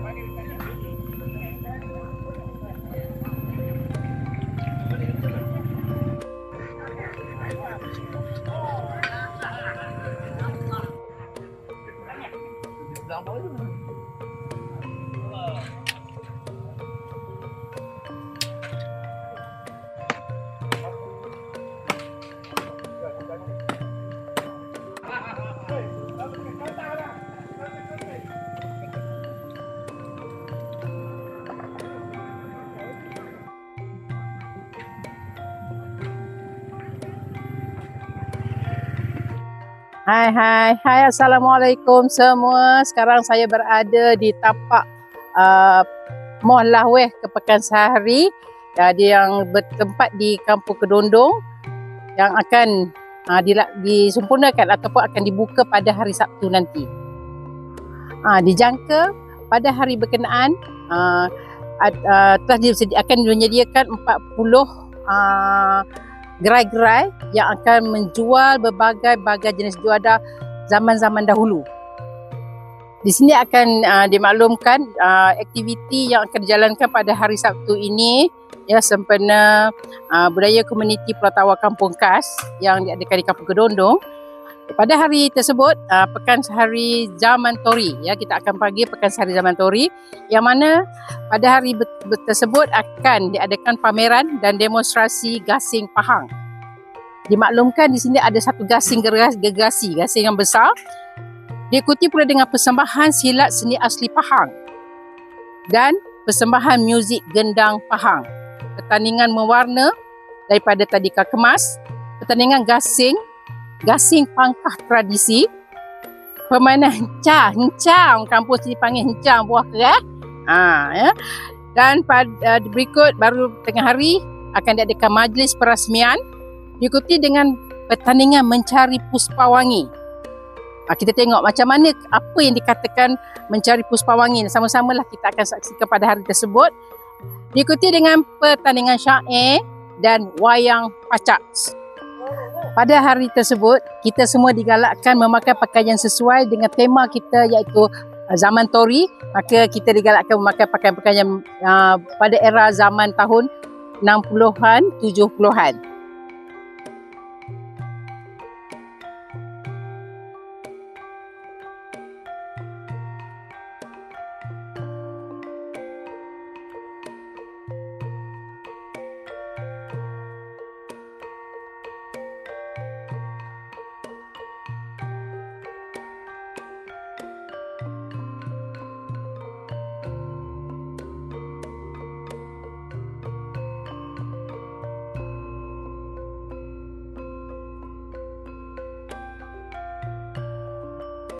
my name is Hai hai hai assalamualaikum semua. Sekarang saya berada di tapak uh, Mall Lahweh ke Pekansari uh, dia yang bertempat di Kampung Kedondong yang akan uh, disempurnakan ataupun akan dibuka pada hari Sabtu nanti. Uh, dijangka pada hari berkenaan uh, uh, telah disediakan menyediakan 40 uh, gerai-gerai yang akan menjual berbagai-bagai jenis juada zaman-zaman dahulu. Di sini akan uh, dimaklumkan uh, aktiviti yang akan dijalankan pada hari Sabtu ini ya sempena uh, budaya komuniti Pulau Kampung Kas yang diadakan di Kampung Kedondong. Pada hari tersebut uh, pekan sehari zaman Tori ya kita akan panggil pekan sehari zaman Tori yang mana pada hari tersebut akan diadakan pameran dan demonstrasi gasing Pahang. Dimaklumkan di sini ada satu gasing gergasi, gasing yang besar. Diikuti pula dengan persembahan silat seni asli Pahang dan persembahan muzik gendang Pahang. Pertandingan mewarna daripada tadika kemas, pertandingan gasing gasing pangkah tradisi. Permainan hencang hencang kampus dipanggil hencang buah kerah ha, ya. dan pada uh, berikut baru tengah hari akan diadakan majlis perasmian. Diikuti dengan pertandingan mencari puspawangi ha, kita tengok macam mana apa yang dikatakan mencari puspawangi sama-sama lah kita akan saksikan pada hari tersebut. Diikuti dengan pertandingan syair dan wayang pacak pada hari tersebut, kita semua digalakkan memakai pakaian sesuai dengan tema kita iaitu uh, zaman Tori. Maka kita digalakkan memakai pakaian-pakaian uh, pada era zaman tahun 60-an, 70-an.